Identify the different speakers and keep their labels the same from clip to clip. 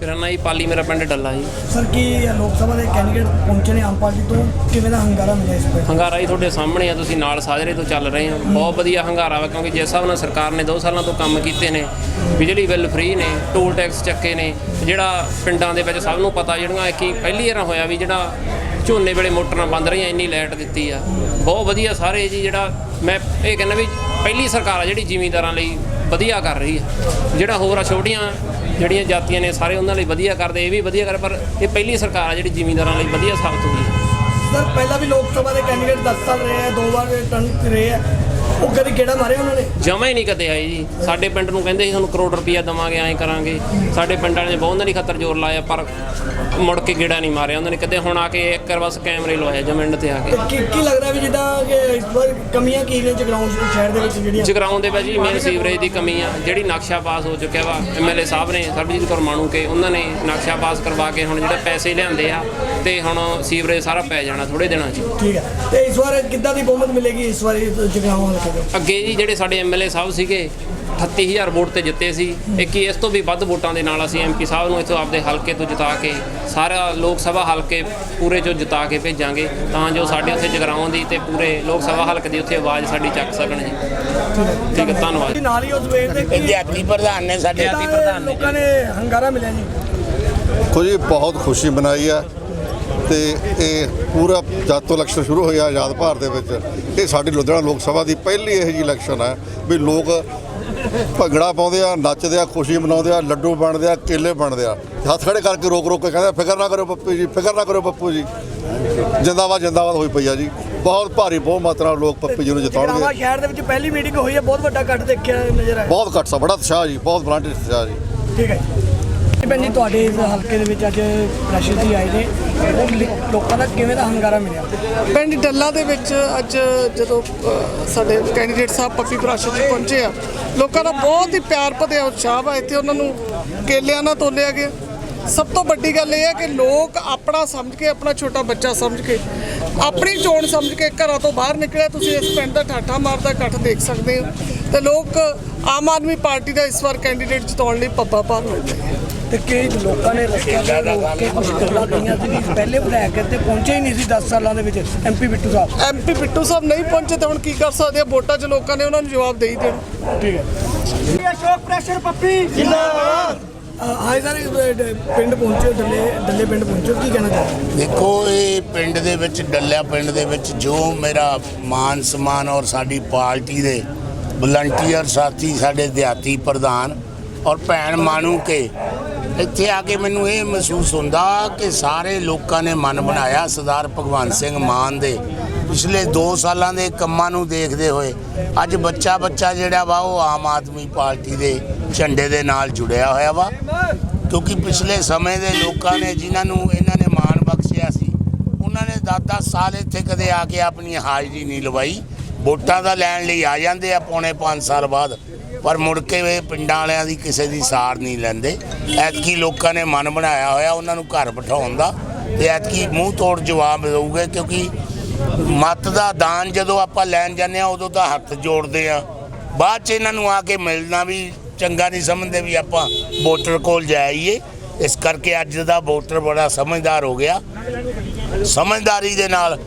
Speaker 1: ਮੇਰਾ ਨਾਂ ਜੀ ਪਾਲੀ ਮੇਰਾ ਪਿੰਡ ਡੱਲਾ ਜੀ।
Speaker 2: ਸਰ ਕੀ ਲੋਕ ਸਭਾ ਦੇ ਕੈਂਡੀਡੇਟ ਪਹੁੰਚੇ ਨੇ ਆਮ ਪਾਰਟੀ ਤੋਂ? ਕਿਵੇਂ ਦਾ ਹੰਗਾਰਾ ਮਿਲਿਆ ਇਸ ਤੇ
Speaker 1: ਹੰਗਾਰਾ ਜੀ ਤੁਹਾਡੇ ਸਾਹਮਣੇ ਆ ਤੁਸੀਂ ਨਾਲ ਸਾਜਰੇ ਤੋਂ ਚੱਲ ਰਹੇ ਹੋ। ਬਹੁਤ ਵਧੀਆ ਹੰਗਾਰਾ ਵਾ ਕਿਉਂਕਿ ਜਿਸ ਹਿਸਾਬ ਨਾਲ ਸਰਕਾਰ ਨੇ 2 ਸਾਲਾਂ ਤੋਂ ਕੰਮ ਕੀਤੇ ਨੇ ਬਿਜਲੀ ਬਿੱਲ ਫ੍ਰੀ ਨੇ ਟੋਲ ਟੈਕਸ ਚੱਕੇ ਨੇ ਜਿਹੜਾ ਪਿੰਡਾਂ ਦੇ ਵਿੱਚ ਸਭ ਨੂੰ ਪਤਾ ਜਿਹੜੀਆਂ ਕਿ ਪਹਿਲੀ ਵਾਰ ਹੋਇਆ ਵੀ ਜਿਹੜਾ ਝੋਨੇ ਵੇਲੇ ਮੋਟਰਾਂ ਬੰਦ ਰਹੀਆਂ ਇੰਨੀ ਲਾਈਟ ਦਿੱਤੀ ਆ। ਬਹੁਤ ਵਧੀਆ ਸਾਰੇ ਜੀ ਜਿਹੜਾ ਮੈਂ ਇਹ ਕਹਿੰਦਾ ਵੀ ਪਹਿਲੀ ਸਰਕਾਰ ਆ ਜਿਹੜੀ ਜ਼ਿਮੀਂਦਾਰਾਂ ਲਈ ਵਧੀਆ ਕਰ ਰਹੀ ਹੈ। ਜਿਹੜਾ ਹੋਰ ਆ, ਛੋਟੀਆਂ ਜਿਹੜੀਆਂ ਜਾਤੀਆਂ ਨੇ ਸਾਰੇ ਉਹਨਾਂ ਲਈ ਵਧੀਆ ਕਰਦੇ, ਇਹ ਵੀ ਵਧੀਆ ਕਰ, ਪਰ ਇਹ ਪਹਿਲੀ ਸਰਕਾਰ ਆ ਜਿਹੜੀ ਜ਼ਿਮੀਂਦਾਰਾਂ ਲਈ ਵਧੀਆ ਸਾਬਤ ਹੋਈ ਹੈ।
Speaker 2: ਸਰ, ਪਹਿਲਾਂ ਵੀ ਲੋਕ ਸਭਾ ਦੇ ਕੈਂਡੀਡੇਟ 10 ਸਾਲ ਰਹੇ ਆ, ਦੋ ਵਾਰ ਟਰਨ ਰਹੇ ਆ। ਉਹ ਕਦੀ ਕਿਹੜਾ ਮਾਰੇ ਉਹਨਾਂ ਨੇ?
Speaker 1: ਜਮਾ ਹੀ ਨਹੀਂ ਕਦੇ ਆਏ ਜੀ। ਸਾਡੇ ਪਿੰਡ ਨੂੰ ਕਹਿੰਦੇ ਸੀ ਤੁਹਾਨੂੰ ਕਰੋੜ ਰੁਪਈਆ ਦਵਾਂਗੇ ਐਂ ਕਰਾਂਗੇ। ਸਾਡੇ ਪਿੰਡ ਵਾਲਿਆਂ ਨੇ ਬਹੁਤ ਦੀ ਖਾਤਰ ਜ਼ੋਰ ਲਾਇਆ ਪਰ ਮੁੜ ਕੇ ਗੇੜਾ ਨਹੀਂ ਮਾਰਿਆ। ਉਹਨਾਂ ਨੇ ਕਦੇ ਹੁਣ ਆ ਕੇ ਇੱਕ ਵਾਰ ਬਸ ਕੈਮਰੇ ਲਵਾਇਆ ਜਮਿੰਡ ਤੇ ਆ ਕੇ।
Speaker 2: ਤੇ ਕੀ ਕੀ ਲੱਗਦਾ ਵੀ ਜਿੱਦਾਂ ਕਿ ਇਸ ਵਾਰ ਕਮੀਆਂ ਕੀ ਨੇ ਜਗਰਾਉਂ ਸ਼ਹਿਰ ਦੇ ਵਿੱਚ ਜਿਹੜੀਆਂ?
Speaker 1: ਜਗਰਾਉਂ ਦੇ ਵਿੱਚ ਜੀ ਮੇਨ ਸੀਵਰੇਜ ਦੀ ਕਮੀ ਆ। ਜਿਹੜੀ ਨਕਸ਼ਾ ਪਾਸ ਹੋ ਚੁੱਕਿਆ ਵਾ ਐਮਐਲਏ ਸਾਹਿਬ ਨੇ ਸਰਬਜੀਤ ਕੌਰ ਮਾਣੂ ਕੇ ਉਹਨਾਂ ਨੇ ਨਕਸ਼ਾ ਪਾਸ ਕਰਵਾ ਕੇ ਹੁਣ ਜਿਹੜੇ ਪੈਸੇ ਲਿਆਂਦੇ ਆ ਤੇ ਹੁਣ ਸੀਵਰੇਜ ਸਾਰਾ ਪੈ ਜਾਣਾ ਥੋੜੇ ਦਿਨਾਂ 'ਚ
Speaker 2: ਠੀਕ ਹੈ ਤੇ ਇਸ ਵਾਰ ਕਿੱਦਾਂ ਦੀ ਬਹੁਮਤ ਮਿਲੇਗੀ ਇਸ ਵਾਰੀ ਜਗਰਾਉਂ
Speaker 1: ਅੱਗੇ ਜੀ ਜਿਹੜੇ ਸਾਡੇ ਐਮਐਲਏ ਸਾਹਿਬ ਸੀਗੇ 38000 ਵੋਟ ਤੇ ਜਿੱਤੇ ਸੀ। ਇੱਕ ਹੀ ਇਸ ਤੋਂ ਵੀ ਵੱਧ ਵੋਟਾਂ ਦੇ ਨਾਲ ਅਸੀਂ ਐਮਪੀ ਸਾਹਿਬ ਨੂੰ ਇੱਥੋਂ ਆਪਦੇ ਹਲਕੇ ਤੋਂ ਜਿਤਾ ਕੇ ਸਾਰਾ ਲੋਕ ਸਭਾ ਹਲਕੇ ਪੂਰੇ ਚੋਂ ਜਿਤਾ ਕੇ ਭੇਜਾਂਗੇ ਤਾਂ ਜੋ ਸਾਡੇ ਉੱਥੇ ਜਗਰਾਉਂ ਦੀ ਤੇ ਪੂਰੇ ਲੋਕ ਸਭਾ ਹਲਕੇ ਦੀ ਉੱਥੇ ਆਵਾਜ਼ ਸਾਡੀ ਚੱਕ ਸਕਣ ਜੀ। ਠੀਕ ਹੈ ਧੰਨਵਾਦ।
Speaker 2: ਜੀ ਨਾਲ ਹੀ ਉਸ ਵੇਟ ਦੇ ਕੀ
Speaker 3: ਵਿਦਿਆਰਥੀ ਪ੍ਰਧਾਨ ਨੇ ਸਾਡੇ
Speaker 2: ਕਿੱਦਾਂ ਲੋਕਾਂ ਨੇ ਹੰਗਾਰਾ ਮਿਲਿਆ ਜੀ?
Speaker 4: ਦੇਖੋ ਜੀ ਬਹੁਤ ਖੁਸ਼ੀ ਮਨਾਈ ਹੈ ਤੇ ਇਹ ਪੂਰਾ ਜਦ ਤੋਂ ਇਲੈਕਸ਼ਨ ਸ਼ੁਰੂ ਹੋਇਆ ਆਜ਼ਾਦ ਭਾਰਤ ਦੇ ਵਿੱਚ ਇਹ ਸਾਡੀ ਲੁਧਿਆਣਾ ਲੋਕ ਸਭਾ ਦੀ ਪਹਿਲੀ ਇਹੋ ਜਿਹੀ ਇਲੈਕਸ਼ਨ ਹੈ ਵੀ ਲੋਕ ਭੰਗੜਾ ਪਾਉਂਦੇ ਆ ਨੱਚਦੇ ਆ ਖੁਸ਼ੀ ਮਨਾਉਂਦੇ ਆ ਲੱਡੂ ਬਣਦੇ ਆ ਕੇਲੇ ਬਣਦੇ ਆ। ਹੱਥ ਖੜੇ ਕਰਕੇ ਰੋਕ ਰੋਕ ਕੇ ਕਹਿੰਦੇ ਫਿਕਰ ਨਾ ਕਰੋ ਪੱਪੂ ਜੀ ਫਿਕਰ ਨਾ ਕਰੋ ਪੱਪੂ ਜੀ। ਜਿੰਦਾਬਾਦ ਜਿੰਦਾਬਾਦ ਹੋਈ ਪਈ ਆ ਜੀ। ਬਹੁਤ ਭਾਰੀ ਬਹੁਤ ਮਾਤਰਾ ਲੋਕ ਪੱਪੂ ਜੀ ਨੂੰ ਜਿਤਾਉਣਗੇ।
Speaker 2: ਸ਼ਹਿਰ ਦੇ ਵਿੱਚ ਪਹਿਲੀ ਮੀਟਿੰਗ ਹੋਈ ਹੈ ਬਹੁਤ ਵੱਡਾ ਕੱਟ ਦੇਖਿਆ ਨਜ਼ਰ ਆਇਆ।
Speaker 4: ਬਹੁਤ ਘੱਟ ਸਾ ਬੜਾ ਉਤਸ਼ਾਹ ਜੀ ਬਹੁਤ ਵਲੰਟੀਅਰ ਉਤਸ਼ਾਹ ਜੀ।
Speaker 2: ਠੀਕ ਹੈ ਜੀ। ਭੈਣ ਜੀ ਤੁਹਾਡੇ ਇਸ ਹਲਕੇ ਦੇ ਵਿੱਚ ਅੱਜ ਪ੍ਰੈਸ਼ਰ ਜੀ ਆਏ ਨੇ। ਉਹ ਲੋਕਾਂ ਦਾ ਕਿਵੇਂ ਦਾ ਹੰਗਾਰਾ ਮਿਲਿਆ?
Speaker 5: ਪਿੰਡ ਡੱਲਾ ਦੇ ਵਿੱਚ ਅੱਜ ਜਦੋਂ ਅ, ਸਾਡੇ ਕੈਂਡੀਡੇਟ ਸਾਹਿਬ ਪੱਪੀ ਪ੍ਰਾਸ਼ਰ ਜੀ ਪਹੁੰਚੇ ਆ ਲੋਕਾਂ ਦਾ ਬਹੁਤ ਹੀ ਪਿਆਰ ਭਰਿਆ ਉਤਸ਼ਾਹ ਵਾ ਇੱਥੇ ਉਹਨਾਂ ਨੂੰ ਕੇਲਿਆਂ ਨਾਲ ਤੋਲਿਆ ਗਿਆ। ਸਭ ਤੋਂ ਵੱਡੀ ਗੱਲ ਇਹ ਹੈ ਕਿ ਲੋਕ ਆਪਣਾ ਸਮਝ ਕੇ ਆਪਣਾ ਛੋਟਾ ਬੱਚਾ ਸਮਝ ਕੇ ਆਪਣੀ ਚੋਣ ਸਮਝ ਕੇ ਘਰਾਂ ਤੋਂ ਬਾਹਰ ਨਿਕਲਿਆ। ਤੁਸੀਂ ਇਸ ਪਿੰਡ ਦਾ ਠਾਠਾ ਮਾਰਦਾ ਇਕੱਠ ਦੇਖ ਸਕਦੇ ਹੋ। ਤੇ ਲੋਕ ਆਮ ਆਦਮੀ ਪਾਰਟੀ ਦਾ ਇਸ ਵਾਰ ਕੈਂਡੀਡੇਟ ਜਿਤਾਉਣ ਲਈ ਪੱਪਾ ਭਾਰ ਹੋਏ ਨੇ।
Speaker 2: ਤੇ ਕਈ ਲੋਕਾਂ ਨੇ ਰਸਤਿਆਂ ਤੇ ਰੋਕ ਕੇ ਕੁਝ ਗੱਲਾਂ ਕਹੀਆਂ ਸੀ ਵੀ ਪਹਿਲੇ ਵਿਧਾਇਕ ਤੇ ਪਹੁੰਚੇ ਹੀ ਨਹੀਂ ਸੀ 10 ਸਾਲਾਂ ਦੇ ਵਿੱਚ ਐਮਪੀ ਬਿੱਟੂ ਸਾਹਿਬ।
Speaker 5: ਐਮਪੀ ਬਿੱਟੂ ਸਾਹਿਬ ਨਹੀਂ ਪਹੁੰਚੇ ਤਾਂ ਹੁਣ ਕੀ ਕਰ ਸਕਦੇ ਆ? ਵੋਟਾਂ 'ਚ ਲੋਕਾਂ ਨੇ ਉਹਨਾਂ ਨੂੰ ਜਵਾਬ ਦੇ ਹੀ ਦੇਣਾ।
Speaker 2: ਠੀਕ ਹੈ। ਅਸ਼ੋਕ ਪ੍ਰੈਸ਼ਰ ਪੱਪੀ। ਜਿੰਦਾਬਾਦ। ਹਾਏ ਸਰ ਪਿੰਡ ਪਹੁੰਚੇ ਡੱਲੇ ਡੱਲੇ ਪਿੰਡ ਪਹੁੰਚੇ ਕੀ ਕਹਿਣਾ ਚਾਹੁੰਦੇ
Speaker 3: ਦੇਖੋ ਇਹ ਪਿੰਡ ਦੇ ਵਿੱਚ ਡੱਲਿਆ ਪਿੰਡ ਦੇ ਵਿੱਚ ਜੋ ਮੇਰਾ ਮਾਨ ਸਨਮਾਨ ਔਰ ਸਾਡੀ ਪਾਰਟੀ ਦੇ ਵਲੰਟੀਅਰ ਸਾਥੀ ਸਾਡੇ ਦਿਹਾਤੀ ਪ੍ਰਧਾਨ ਔਰ ਭੈਣ ਮਾਨੂ ਕੇ ਇੱਥੇ ਆ ਕੇ ਮੈਨੂੰ ਇਹ ਮਹਿਸੂਸ ਹੁੰਦਾ ਕਿ ਸਾਰੇ ਲੋਕਾਂ ਨੇ ਮਨ ਬਣਾਇਆ ਸਰਦਾਰ ਭਗਵੰਤ ਸਿੰਘ ਮਾਨ ਦੇ। ਪਿਛਲੇ 2 ਸਾਲਾਂ ਦੇ ਕੰਮਾਂ ਨੂੰ ਦੇਖਦੇ ਹੋਏ, ਅੱਜ ਬੱਚਾ ਬੱਚਾ ਜਿਹੜਾ ਵਾ, ਉਹ ਆਮ ਆਦਮੀ ਪਾਰਟੀ ਦੇ ਝੰਡੇ ਦੇ ਨਾਲ ਜੁੜਿਆ ਹੋਇਆ ਵਾ। ਕਿਉਂਕਿ ਪਿਛਲੇ ਸਮੇਂ ਦੇ ਲੋਕਾਂ ਨੇ ਜਿਨ੍ਹਾਂ ਨੂੰ ਇਹਨਾਂ ਨੇ ਮਾਣ ਬਖਸ਼ਿਆ ਸੀ, ਉਹਨਾਂ ਨੇ 10-10 ਸਾਲ ਇੱਥੇ ਕਦੇ ਆ ਕੇ ਆਪਣੀ ਹਾਜ਼ਰੀ ਨਹੀਂ ਲਵਾਈ। ਵੋਟਾਂ ਦਾ ਲੈਣ ਲਈ ਆ ਜਾਂਦੇ ਆ, ਪੌਣੇ 5 ਸਾਲ ਬਾਅਦ। ਪਰ ਮੁੜ ਕੇ ਇਹ ਪਿੰਡਾਂ ਵਾਲਿਆਂ ਦੀ ਕਿਸੇ ਦੀ ਸਾਰ ਨਹੀਂ ਲੈਂਦੇ। ਐਤਕੀ ਲੋਕਾਂ ਨੇ ਮਨ ਬਣਾਇਆ ਹੋਇਆ ਉਹਨਾਂ ਨੂੰ ਘਰ ਬਿਠਾਉਣ ਦਾ ਤੇ ਐਤਕੀ ਮੂੰਹ ਤੋੜ ਜਵਾਬ ਦੇਊਗੇ ਕਿਉਂਕਿ ਮਤ ਦਾ ਦਾਨ ਜਦੋਂ ਆਪਾਂ ਲੈਣ ਜਾਂਦੇ ਆ ਉਦੋਂ ਤਾਂ ਹੱਥ ਜੋੜਦੇ ਆ ਬਾਅਦ ਚ ਇਹਨਾਂ ਨੂੰ ਆ ਕੇ ਮਿਲਣਾ ਵੀ ਚੰਗਾ ਨਹੀਂ ਸਮਝਦੇ ਵੀ ਆਪਾਂ ਵੋਟਰ ਕੋਲ ਜਾਈਏ। ਇਸ ਕਰਕੇ ਅੱਜ ਦਾ ਵੋਟਰ ਬੜਾ ਸਮਝਦਾਰ ਹੋ ਗਿਆ। ਸਮਝਦਾਰੀ ਦੇ ਨਾਲ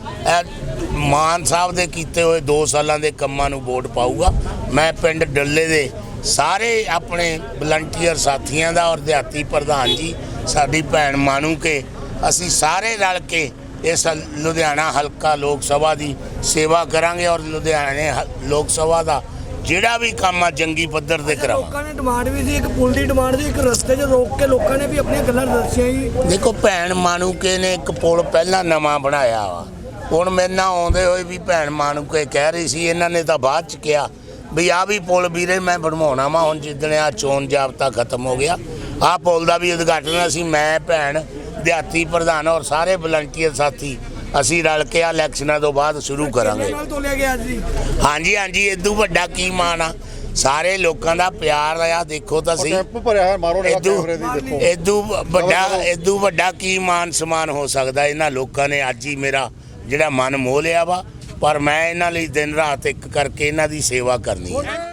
Speaker 3: ਮਾਨ ਸਾਹਿਬ ਦੇ ਕੀਤੇ ਹੋਏ 2 ਸਾਲਾਂ ਦੇ ਕੰਮਾਂ ਨੂੰ ਵੋਟ ਪਾਊਗਾ। ਮੈਂ ਪਿੰਡ ਡੱਲੇ ਦੇ ਸਾਰੇ ਆਪਣੇ ਵਲੰਟੀਅਰ ਸਾਥੀਆਂ ਦਾ ਔਰ ਦਿਹਾਤੀ ਪ੍ਰਧਾਨ ਜੀ, ਸਾਡੀ ਭੈਣ ਮਾਨੂ ਕੇ ਅਸੀਂ ਸਾਰੇ ਰਲ ਕੇ ਇਸ ਲੁਧਿਆਣਾ ਹਲਕਾ ਲੋਕ ਸਭਾ ਦੀ ਸੇਵਾ ਕਰਾਂਗੇ ਔਰ ਲੁਧਿਆਣੇ ਹ- ਲੋਕ ਸਭਾ ਦਾ ਜਿਹੜਾ ਵੀ ਕੰਮ ਆ ਜੰਗੀ ਪੱਧਰ ਤੇ ਕਰਾਵਾਂਗੇ
Speaker 2: ਲੋਕਾਂ ਨੇ ਡਿਮਾਂਡ ਵੀ ਸੀ ਇੱਕ ਪੁਲ ਦੀ ਡਿਮਾਂਡ ਸੀ ਇੱਕ ਰਸਤੇ 'ਚ ਰੋਕ ਕੇ ਲੋਕਾਂ ਨੇ ਵੀ ਆਪਣੀਆਂ ਗੱਲਾਂ ਦੱਸੀਆਂ ਜੀ।
Speaker 3: ਦੇਖੋ ਭੈਣ ਮਾਨੂਕੇ ਨੇ ਇੱਕ ਪੁਲ ਪਹਿਲਾਂ ਨਵਾਂ ਬਣਾਇਆ ਵਾ। ਹੁਣ ਮੇਰੇ ਨਾਲ ਆਉਂਦੇ ਹੋਏ ਵੀ ਭੈਣ ਮਾਨੂਕੇ ਕਹਿ ਰਹੀ ਸੀ ਇਹਨਾਂ ਨੇ ਤਾਂ ਬਾਅਦ ਚ ਕਿਹਾ ਵੀ ਆ ਵੀ ਪੁਲ ਵੀਰੇ ਮੈਂ ਬਣਵਾਉਣਾ ਵਾ ਹੁਣ ਜਿੱਦਣ ਆ ਚੋਣ ਜਾਬਤਾ ਖਤਮ ਹੋ ਗਿਆ ਆ ਪੁਲ ਦਾ ਵੀ ਉਦਘਾਟਨ ਅਸੀਂ ਮੈਂ ਭੈਣ ਦਿਹਾਤੀ ਪ੍ਰਧਾਨ ਔਰ ਸਾਰੇ ਵਲੰਟੀਅਰ ਸਾਥੀ ਅਸੀਂ ਰਲ ਕੇ ਆ ਇਲੈਕਸ਼ਨਾਂ ਤੋਂ ਬਾਅਦ ਸ਼ੁਰੂ ਕਰਾਂਗੇ।
Speaker 2: ਨਾਲ ਤੋਲਿਆ ਗਿਆ ਜੀ।
Speaker 3: ਹਾਂਜੀ ਹਾਂਜੀ ਇਦੋਂ ਵੱਡਾ ਕੀ ਮਾਣ ਆ? ਸਾਰੇ ਲੋਕਾਂ ਦਾ ਪਿਆਰ ਆ ਦੇਖੋ ਤਾਂ ਸਹੀ।
Speaker 4: ਟੈਂਪੂ ਭਰਿਆ ਹੈ ਮਾਰੋ ਨਿਗਾਹ
Speaker 3: ਇਦੋਂ
Speaker 4: ਕੈਮਰੇ ਦੀ ਦੇਖੋ।
Speaker 3: ਇਦੋਂ ਵੱਡਾ ਇਦੋਂ ਵੱਡਾ ਕੀ ਮਾਨ ਸਮਾਨ ਹੋ ਸਕਦਾ ਇਹਨਾਂ ਲੋਕਾਂ ਨੇ? ਅੱਜ ਹੀ ਮੇਰਾ ਜਿਹੜਾ ਮਨ ਮੋਹ ਲਿਆ ਵਾ ਪਰ ਮੈਂ ਇਹਨਾਂ ਲਈ ਦਿਨ ਰਾਤ ਇੱਕ ਕਰਕੇ ਇਹਨਾਂ ਦੀ ਸੇਵਾ ਕਰਨੀ ਹੈ।